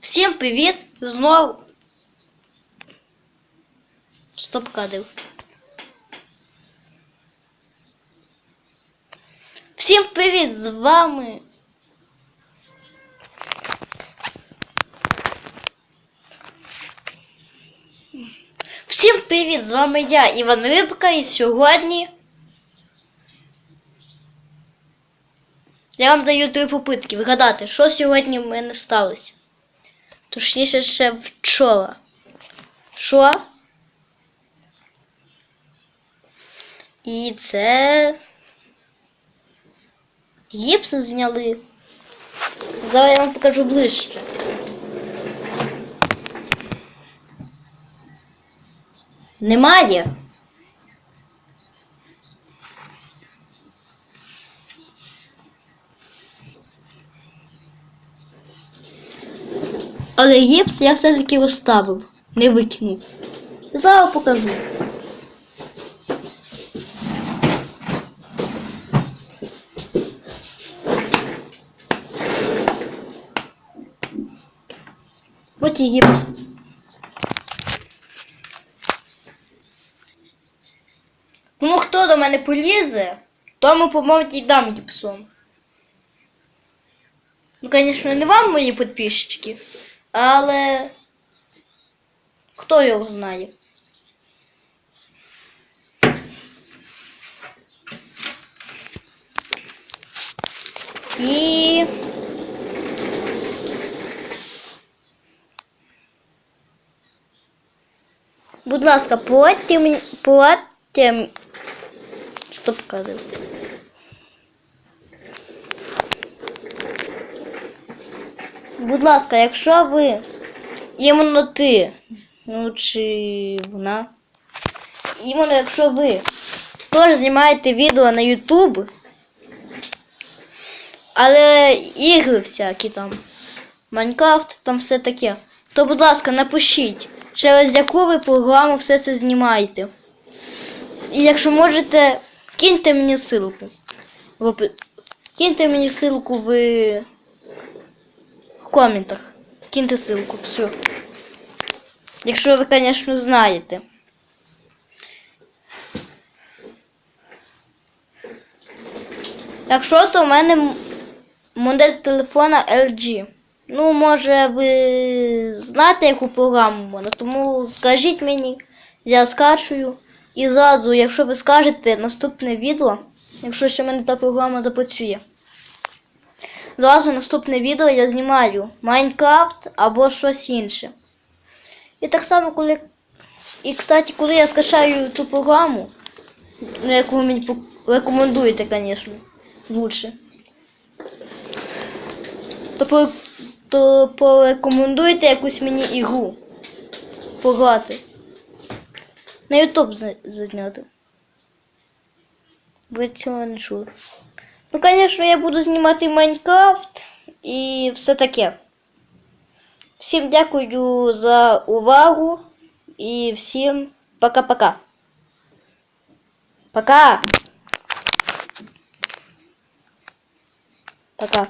Всім привіт! Знову. Стоп кадр. Всім привіт! З вами. Всім привіт! З вами я, Іван Рибка, і сьогодні. Я вам даю три попитки вгадати, що сьогодні в мене сталося. Точніше, ще вчора. Що? І це. Гіпс зняли. Зараз я вам покажу ближче. Немає. Але гіпс я все-таки оставив, не викинув. Зараз покажу. От і гіпс. Ну хто до мене полізе, тому помовті й дам гіпсом. Ну, звісно, не вам, мої підписчики, але хто його знає? І Будь ласка, мені платьте. Стоп кадр. Будь ласка, якщо ви іменно ти, ну чи вона. Іменно якщо ви теж знімаєте відео на YouTube, але ігри всякі там, Майнкрафт, там все таке, то, будь ласка, напишіть, через яку ви програму все це знімаєте. І якщо можете, киньте мені ссылку. Киньте мені ссылку в коментах. Киньте ссылку, все. Якщо ви, звісно, знаєте. Якщо, то в мене модель телефона LG. Ну, може, ви знаєте, яку програму можна, тому скажіть мені, я скачую. І зразу, якщо ви скажете наступне відео, якщо ще в мене та програма запрацює. Зразу наступне відео я знімаю Майнкрафт або щось інше. І так само, коли. І, кстати, коли я скачаю ту програму, ну, яку ви мені рекомендуєте, звісно, лучше. То, по, то порекомендуйте якусь мені ігру пограти. На Ютуб за- зняти. Ви цього не чули. Ну, звісно, я буду знімати Майнкрафт і все таке. Всім дякую за увагу і всім пока-пока. Пока! Пока.